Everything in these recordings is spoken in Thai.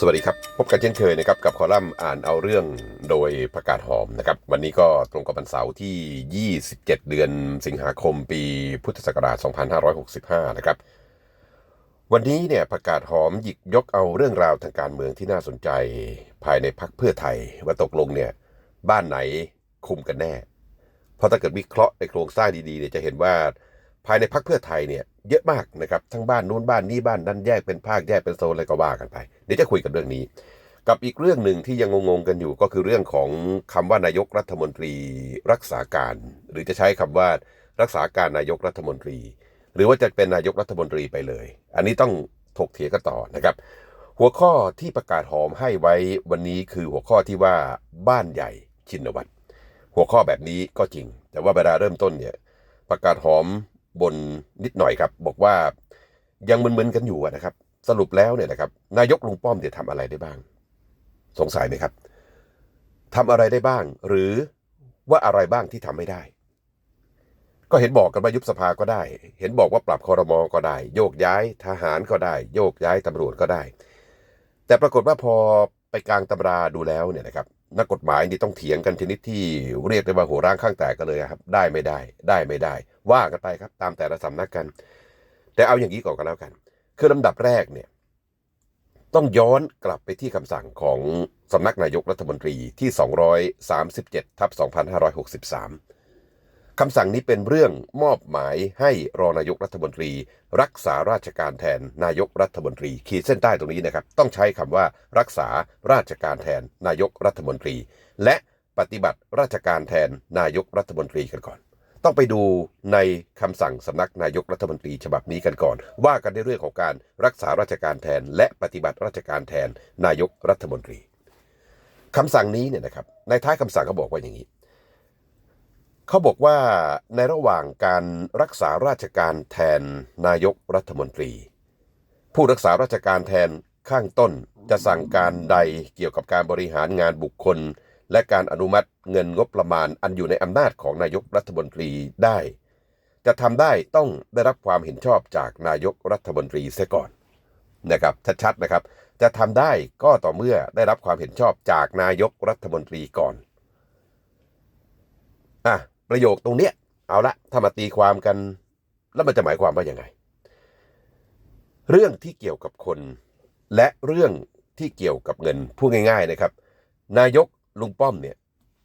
สวัสดีครับ พบกันเช่นเคยนะครับกับคอลัมน์อ่านเอาเรื่องโดยประกาศหอมนะครับ วันนี้ก็ตรงกับวันเสาร์ที่ 27 เดือนสิงหาคมปีพุทธศักราช 2565 นะครับ วันนี้เนี่ยประกาศหอมหยิกยกเอาเรื่องราวทางการเมืองที่น่าสนใจภายในพักเพื่อไทย ว่าตกลงเนี่ยบ้านไหนคุมกันแน่ เพราะถ้าเกิดวิเคราะห์ในโครงสร้างดีๆเนี่ยจะเห็นว่าภายในพักเพื่อไทยเนี่ย เยอะมากนะครับ ทั้งบ้านนู้นบ้านนี้บ้านนั้นแยกเป็นภาคแยกเป็นโซนอะไรก็ว่ากันไป เดี๋ยวจะคุยกันเรื่องนี้ กับอีกเรื่องหนึ่งที่ยังงงๆกันอยู่ก็คือเรื่องของคำว่านายกรัฐมนตรีรักษาการ หรือจะใช้คำว่ารักษาการนายกรัฐมนตรี หรือว่าจะเป็นนายกรัฐมนตรีไปเลย อันนี้ต้องถกเถียงกันต่อนะครับ หัวข้อที่ประกาศหอมให้ไว้วันนี้คือหัวข้อที่ว่าบ้านใหญ่ชินวัตรหัวข้อแบบนี้ก็จริง แต่ว่าเวลาเริ่มต้นเนี่ยประกาศหอม บนนิดหน่อยครับ บอกว่ายังมึนๆกันอยู่นะครับ สรุปแล้วเนี่ยนะครับ นายกลุงป้อมจะทำอะไรได้บ้าง สงสัยไหมครับทำอะไรได้บ้าง หรือว่าอะไรบ้างที่ทำไม่ได้ ก็เห็นบอกกันว่ายุบสภาก็ได้ เห็นบอกว่าปรับคอรมอก็ได้ โยกย้ายทหารก็ได้ โยกย้ายตำรวจก็ได้ แต่ปรากฏว่าพอไปกลางตำราดูแล้วเนี่ยนะครับ นักกฎหมายนี่ต้องเถียงกันชนิดที่เรียกได้ว่าหัวร่างข้างแตกกันเลยครับ ได้ไม่ได้ได้ไม่ได้ ว่ากันไปครับ ตามแต่ละสำนักกัน แต่เอาอย่างนี้ก่อนก็แล้วกัน คือลำดับแรกเนี่ย ต้องย้อนกลับไปที่คำสั่งของสำนักนายกรัฐมนตรีที่ 237ทับ2563 คำสั่งนี้เป็นเรื่องมอบหมายให้รองนายกรัฐมนตรี รักษาราชการแทนนายกรัฐมนตรี ขีดเส้นใต้ตรงนี้นะครับ ต้องใช้คำว่ารักษาราชการแทนนายกรัฐมนตรี และปฏิบัติราชการแทนนายกรัฐมนตรีกันก่อน ต้องไปดูในคำสั่งสำนักนายกรัฐมนตรีฉบับนี้กันก่อน ว่ากันในเรื่องของการรักษาราชการแทน และปฏิบัติราชการแทนนายกรัฐมนตรีคำสั่งนี้เนี่ยนะครับในท้ายคำสั่งเขาบอกว่าอย่างนี้ เขาบอกว่าในระหว่างการรักษาราชการแทนนายกรัฐมนตรี ผู้รักษาราชการแทนข้างต้นจะสั่งการใดเกี่ยวกับการบริหารงานบุคคล และการอนุมัติเงินงบประมาณอันอยู่ในอำนาจของนายกรัฐมนตรีได้ จะทำได้ต้องได้รับความเห็นชอบจากนายกรัฐมนตรีเสียก่อนนะครับชัดๆนะครับ จะทำได้ก็ต่อเมื่อได้รับความเห็นชอบจากนายกรัฐมนตรีก่อน ประโยคตรงเนี้ยเอาละถ้ามาตีความกัน แล้วมันจะหมายความว่ายังไง เรื่องที่เกี่ยวกับคน และเรื่องที่เกี่ยวกับเงินพูดง่าย ๆนะครับ นายกลุงป้อมเนี่ย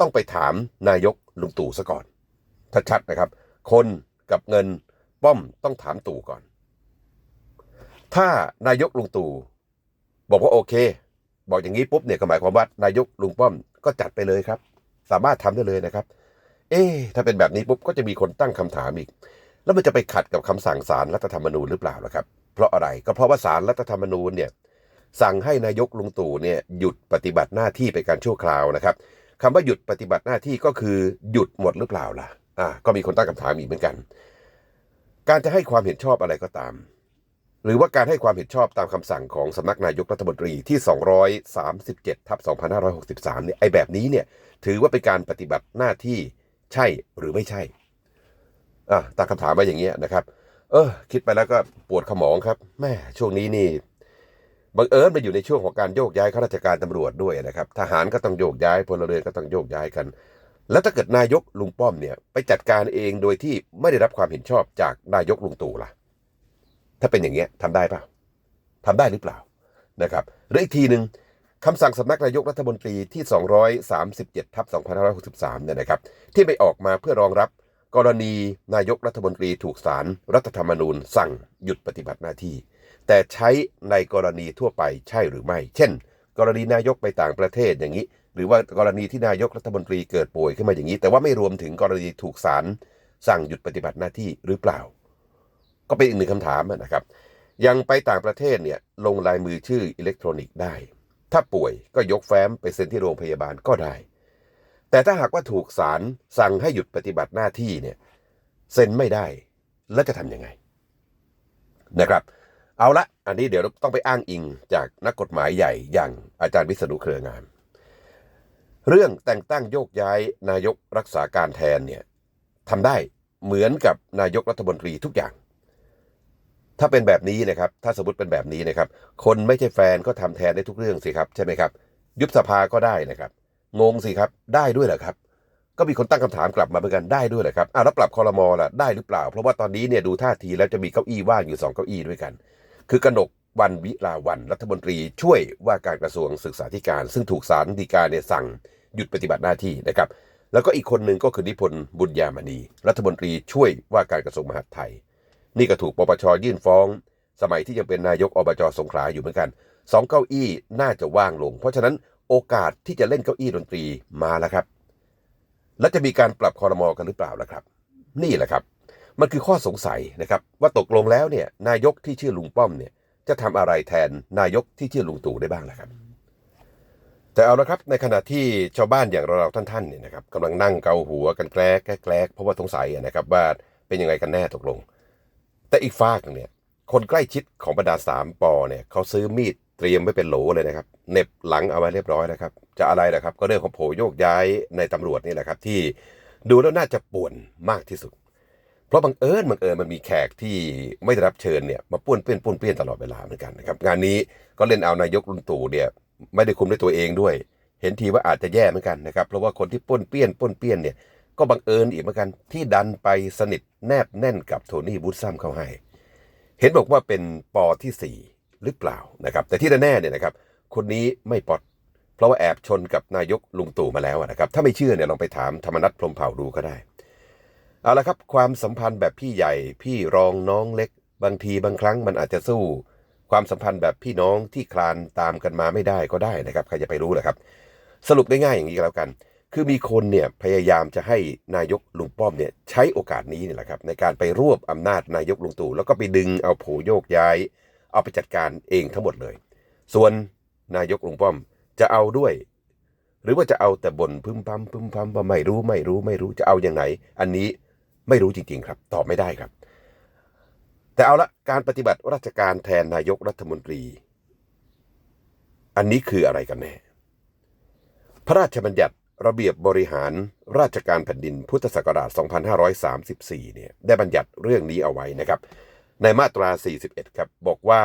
ต้องไปถามนายกลุงตู่ซะก่อนชัดๆนะครับ คนกับเงินป้อมต้องถามตู่ก่อน ถ้านายกลุงตู่บอกว่าโอเค บอกอย่างนี้ปุ๊บเนี่ยก็หมายความว่านายกลุงป้อมก็จัดไปเลยครับ สามารถทำได้เลยนะครับ เอ๊ถ้าเป็นแบบนี้ปุ๊บก็จะมีคนตั้งคำถามอีก แล้วมันจะไปขัดกับคำสั่งศาลรัฐธรรมนูญหรือเปล่าล่ะครับ เพราะอะไรก็เพราะว่าศาลรัฐธรรมนูญเนี่ยสั่งให้นายกลุงตู่เนี่ยหยุดปฏิบัติหน้าที่ไปนการชั่วคราวนะครับคำว่าหยุดปฏิบัติหน้าที่ก็คือหยุดหมดหรือเปล่าล่ะอ่าก็มีคนตั้งคำถามอีกเหมือนกัน การจะให้ความเห็นชอบอะไรก็ตาม หรือว่าการให้ความเห็นชอบตามคำสั่งของสำนักนายกรัฐมนตรีที่ 237ทับ2563เนี่ยไอ้แบบนี้เนี่ยถือว่าเป็นการปฏิบัติหน้าที่ ใช่หรือไม่ใช่อะตั้งคำถามมาอย่างเงี้ยนะครับ เออ คิดไปแล้วก็ปวดขมองครับแม่ช่วงนี้นี่บังเอิญไปอยู่ในช่วงของการโยกย้ายข้าราชการตำรวจด้วยนะครับ ทหารก็ต้องโยกย้ายพลเรือนก็ต้องโยกย้ายกัน แล้วถ้าเกิดนายกลุงป้อมเนี่ย ไปจัดการเองโดยที่ไม่ได้รับความเห็นชอบจากนายกลุงตู่ล่ะ ถ้าเป็นอย่างเงี้ยทำได้เปล่าทำได้หรือเปล่านะครับหรืออีกทีหนึ่ง คำสั่งสำนักนายกรัฐมนตรีที่ 237ทับ2563 เนี่ยนะครับ ที่ไปออกมาเพื่อรองรับกรณีนายกรัฐมนตรีถูกศาลรรัฐธรรมนูญ สั่งหยุดปฏิบัติหน้าที่ แต่ใช้ในกรณีทั่วไปใช่หรือไม่ เช่น กรณีนายกไปต่างประเทศอย่างนี้ หรือว่ากรณีที่นายกรัฐมนตรีเกิดป่วยขึ้นมาอย่างนี้ แต่ว่าไม่รวมถึงกรณีถูกศาลสั่งหยุดปฏิบัติหน้าที่หรือเปล่า ก็เป็นอีกหนึ่งคำถามนะครับยังไปต่างประเทศเนี่ยลงลายมือชื่ออิเล็กทรอนิกส์ได้ ถ้าป่วยก็ยกแฟ้มไปเซ็นที่โรงพยาบาลก็ได้ แต่ถ้าหากว่าถูกศาลสั่งให้หยุดปฏิบัติหน้าที่เนี่ยเซ็นไม่ได้แล้วจะทำยังไงนะครับ เอาละอันนี้เดี๋ยวต้องไปอ้างอิงจากนักกฎหมายใหญ่อย่างอาจารย์วิษณุเครืองาม เรื่องแต่งตั้งโยกย้ายนายกรักษาการแทนเนี่ยทำได้เหมือนกับนายกรัฐมนตรีทุกอย่าง ถ้าเป็นแบบนี้นะครับ ถ้าสมมติเป็นแบบนี้นะครับ คนไม่ใช่แฟนก็ทำแทนได้ทุกเรื่องสิครับ ใช่ไหมครับ ยุบสภาก็ได้นะครับ งงสิครับ ได้ด้วยเหรอครับ ก็มีคนตั้งคำถามกลับมาเหมือนกันได้ด้วยเหรอครับอ่าแล้วปรับคอรมอล่ะได้หรือเปล่า เพราะว่าตอนนี้เนี่ยดูท่าทีแล้วจะมีเก้าอี้ว่างอยู่สองเก้าอี้ด้วยกัน คือกนกวันวิลาวันรัฐมนตรีช่วยว่าการกระทรวงศึกษาธิการ ซึ่งถูกศาลฎีกาเนี่ยสั่งหยุดปฏิบัติหน้าที่นะครับ แล้วก็อีกคนหนึ่งก็คือนิพนธ์บุญญามณีรัฐมนตรีช่วยว่าการกระทรวงมหาดไทย นี่ก็ถูกปปชยื่นฟ้อง สมัยที่ยังเป็นนายกอบจสงขลาอยู่เหมือนกันสองเก้าอี้น่าจะว่างลง เพราะฉะนั้นโอกาสที่จะเล่นเก้าอี้ดนตรีมาแล้วครับ และจะมีการปรับคอรมอกันหรือเปล่าล่ะครับ นี่แหละครับ มันคือข้อสงสัยนะครับ ว่าตกลงแล้วเนี่ยนายกที่ชื่อลุงป้อมเนี่ยจะทำอะไรแทนนายกที่ชื่อลุงตู่ได้บ้างล่ะครับแต่เอาละครับในขณะที่ชาวบ้านอย่างเราๆท่านๆเนี่ยนะครับกำลังนั่งเกาหัวกันแกลกแกลกเพราะว่าสงสัยนะครับว่าเป็นยังไงกันแน่ตกลง แต่อีกฝากหนึ่งเนี่ยคนใกล้ชิดของบรรดาสามปอเนี่ยเขาซื้อมีดเตรียมไว้เป็นโหลเลยนะครับเน็บหลังเอาไว้เรียบร้อยนะครับ จะอะไรนะครับ ก็เรื่องของโผโยกย้ายในตำรวจนี่แหละครับ ที่ดูแล้วน่าจะป่วนมากที่สุด เพราะบังเอิญบังเอิญมันมีแขกที่ไม่ได้รับเชิญเนี่ยมาป้วนเปี้ยนป้วนเปี้ยนตลอดเวลาเหมือนกันนะครับงานนี้ก็เล่นเอานายกลุงตู่เนี่ยไม่ได้คุมด้วยตัวเองด้วย เห็นทีว่าอาจจะแย่เหมือนกันนะครับเพราะว่าคนที่ป้วนเปี้ยนป้วนเปี้ยนเนี่ย ก็บังเอิญอีกเหมือนกันที่ดันไปสนิทแนบแน่นกับโทนี่บูธซัมเข้าให้ เห็นบอกว่าเป็นปอที่สี่หรือเปล่านะครับ แต่ที่แน่ๆเนี่ยนะครับ คนนี้ไม่ปอด เพราะว่าแอบชนกับนายกลุงตู่มาแล้วนะครับ ถ้าไม่เชื่อเนี่ยลองไปถามธรรมนัฐพรมเผ่าดูก็ได้ เอาละครับความสัมพันธ์แบบพี่ใหญ่พี่รองน้องเล็ก บางทีบางครั้งมันอาจจะสู้ ความสัมพันธ์แบบพี่น้องที่คลานตามกันมาไม่ได้ก็ได้นะครับใครจะไปรู้ล่ะครับ สรุปง่ายๆอย่างนี้ก็แล้วกัน คือมีคนเนี่ยพยายามจะให้นายกลุงป้อมเนี่ยใช้โอกาสนี้นี่แหละครับในการไปรวบอำนาจนายกลุงตู่แล้วก็ไปดึงเอาโผโยกย้าย เอาไปจัดการเองทั้งหมดเลย ส่วนนายกลุงป้อมจะเอาด้วย หรือว่าจะเอาแต่บ่นพึมพำพึมพำว่าไม่รู้ไม่รู้ไม่รู้จะเอาอย่างไหน อันนี้ไม่รู้จริง ๆ ครับตอบไม่ได้ครับ แต่เอาละการปฏิบัติราชการแทนนายกรัฐมนตรี อันนี้คืออะไรกันแน่พระราชบัญญัติ ระเบียบบริหารราชการแผ่นดินพุทธศักราช 2534 เนี่ยได้บัญญัติเรื่องนี้เอาไว้นะครับ ในมาตรา 41 ครับ บอกว่า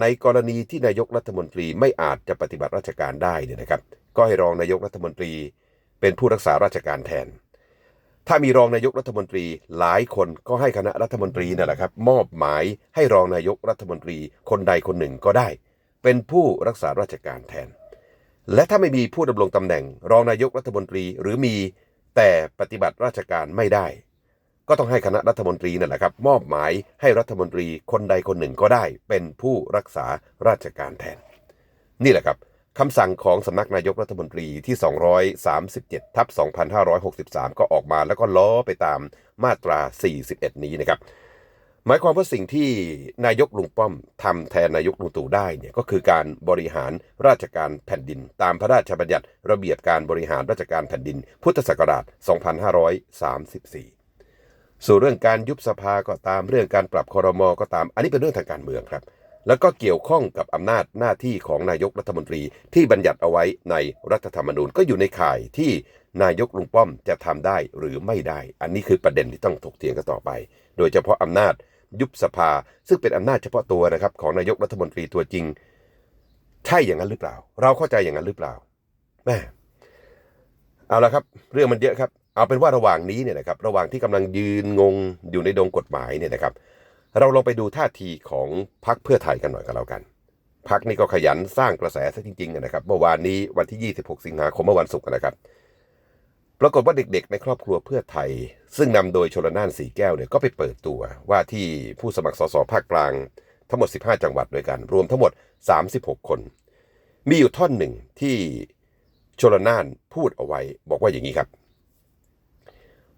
ในกรณีที่นายกรัฐมนตรีไม่อาจจะปฏิบัติราชการได้เนี่ยนะครับ ก็ให้รองนายกรัฐมนตรีเป็นผู้รักษาราชการแทน ถ้ามีรองนายกรัฐมนตรีหลายคนก็ให้คณะรัฐมนตรีนั่นแหละครับ มอบหมายให้รองนายกรัฐมนตรีคนใดคนหนึ่งก็ได้ เป็นผู้รักษาราชการแทน และถ้าไม่มีผู้ดำรงตำแหน่ง รองนายกรัฐมนตรีหรือมีแต่ปฏิบัติราชการไม่ได้ ก็ต้องให้คณะรัฐมนตรีนั่นแหละครับ มอบหมายให้รัฐมนตรีคนใดคนหนึ่งก็ได้ เป็นผู้รักษาราชการแทน นี่แหละครับคำสั่งของสำนักนายกรัฐมนตรีที่ 237 ทับ 2563 ก็ออกมาแล้วก็ล้อไปตามมาตรา 41 นี้นะครับ หมายความว่าสิ่งที่นายกลุงป้อมทำแทนนายกลุงตู่ได้เนี่ยก็คือการบริหารราชการแผ่นดิน ตามพระราชบัญญัติระเบียบการบริหารราชการแผ่นดิน พุทธศักราช 2534 ส่วนเรื่องการยุบสภาก็ตามเรื่องการปรับคอรมอก็ตาม อันนี้เป็นเรื่องทางการเมืองครับ แล้วก็เกี่ยวข้องกับอำนาจหน้าที่ของนายกรัฐมนตรีที่บัญญัติเอาไว้ในรัฐธรรมนูญก็อยู่ในข่ายที่นายกลุงป้อมจะทำได้หรือไม่ได้ อันนี้คือประเด็นที่ต้องถกเถียงกันต่อไป โดยเฉพาะอำนาจยุบสภา ซึ่งเป็นอำนาจเฉพาะตัวนะครับของนายกรัฐมนตรีตัวจริง ใช่อย่างนั้นหรือเปล่า เราเข้าใจอย่างนั้นหรือเปล่าแม่เอาละครับ เรื่องมันเยอะครับ เอาเป็นว่าระหว่างนี้เนี่ยนะครับระหว่างที่กำลังยืนงงอยู่ในดงกฎหมายเนี่ยนะครับ เราลองไปดูท่าทีของพรรคเพื่อไทยกันหน่อยก็แล้วกันพรรคนี้ก็ขยันสร้างกระแสซะจริงๆนะครับ เมื่อวานนี้วันที่ 26 สิงหาคมเมื่อวันศุกร์นะครับ ปรากฏว่าเด็กๆ ในครอบครัวเพื่อไทย ซึ่งนำโดยชลน่านสีแก้วเนี่ยก็ไปเปิดตัวว่าที่ผู้สมัครสสภาคกลางทั้งหมด 15 จังหวัดด้วยกัน รวมทั้งหมด 36 คน มีอยู่ท่อนหนึ่งที่ชลน่านพูดเอาไว้ บอกว่าอย่างนี้ครับ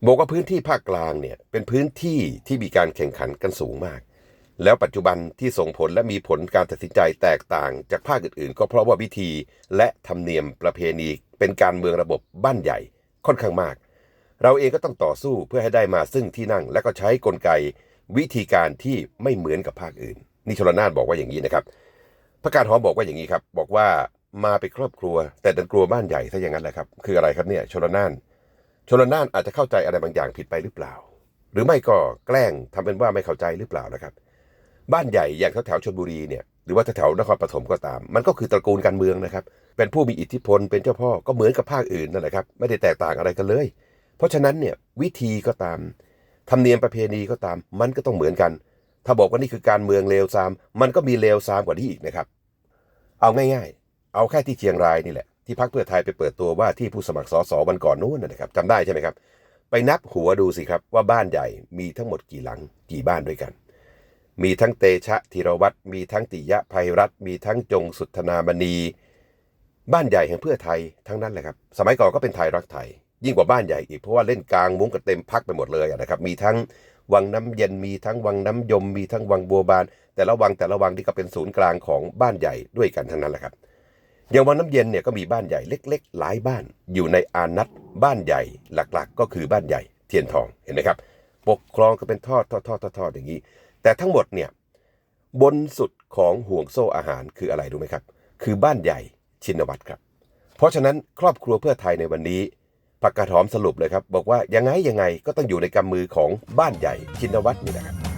บอกว่าพื้นที่ภาคกลางเนี่ยเป็นพื้นที่ที่มีการแข่งขันกันสูงมาก แล้วปัจจุบันที่ส่งผลและมีผลการตัดสินใจแตกต่างจากภาคอื่นๆ ก็เพราะว่าวิธีและธรรมเนียมประเพณีเป็นการเมืองระบบบ้านใหญ่ ค่อนข้างมาก เราเองก็ต้องต่อสู้เพื่อให้ได้มาซึ่งที่นั่ง และก็ใช้กลไกวิธีการที่ไม่เหมือนกับภาคอื่น นี่ชลนานบอกว่าอย่างนี้นะครับประกาศหอมบอกว่าอย่างนี้ครับ บอกว่ามาเป็นครอบครัว แต่ดันกลัวบ้านใหญ่ซะอย่างนั้นแหละครับ คืออะไรครับเนี่ยชลนานชลนานอาจจะเข้าใจอะไรบางอย่างผิดไปหรือเปล่า หรือไม่ก็แกล้งทำเป็นว่าไม่เข้าใจหรือเปล่านะครับ บ้านใหญ่อย่างแถวๆชลบุรีเนี่ย หรือว่าแถวนครปฐมก็ตาม มันก็คือตระกูลการเมืองนะครับ เป็นผู้มีอิทธิพลเป็นเจ้าพ่อก็เหมือนกับภาคอื่นนั่นแหละครับ ไม่ได้แตกต่างอะไรกันเลย เพราะฉะนั้นเนี่ยวิธีก็ตามธรรมเนียมประเพณีก็ตาม มันก็ต้องเหมือนกัน ถ้าบอกว่านี่คือการเมืองเลวทราม มันก็มีเลวทรามกว่านี้อีกนะครับ เอาง่ายๆ เอาแค่ที่เชียงรายนี่แหละที่พรรคเพื่อไทยไปเปิดตัวว่าที่ผู้สมัครสสวันก่อนนู้นนะครับจำได้ใช่ไหมครับ ไปนับหัวดูสิครับว่าบ้านใหญ่มีทั้งหมดกี่หลังกี่บ้านด้วยกัน มีทั้งเตชะธีรวัตรมีทั้งติยะภัยรัตมีทั้งจงสุทนามณี บ้านใหญ่แห่งเพื่อไทยทั้งนั้นแหละครับ สมัยก่อนก็เป็นไทยรักไทย ยิ่งกว่าบ้านใหญ่อีกเพราะว่าเล่นกลางมุ้งกันเต็มพักไปหมดเลยนะครับ มีทั้งวังน้ำเย็นมีทั้งวังน้ำยม มีทั้งวังบัวบาน แต่ละวังแต่ละวังที่ก็เป็นศูนย์กลางของบ้านใหญ่ด้วยกันทั้งนั้นแหละครับอย่างวังน้ำเย็นเนี่ยก็มีบ้านใหญ่เล็ก ๆ หลายบ้าน อยู่ในอานัตบ้านใหญ่หลักๆ ก็คือบ้านใหญ่เทียนทองเห็นไหมครับปกครองก็เป็นทอดทอดทอดทอดอย่างนี้ แต่ทั้งหมดเนี่ยบนสุดของห่วงโซ่อาหารคืออะไรรู้ไหมครับ คือบ้านใหญ่ชินวัตรครับ เพราะฉะนั้นครอบครัวเพื่อไทยในวันนี้ผักกาดหอมสรุปเลยครับ บอกว่ายังไงยังไงก็ต้องอยู่ในกำมือของบ้านใหญ่ชินวัตรนี่นะครับ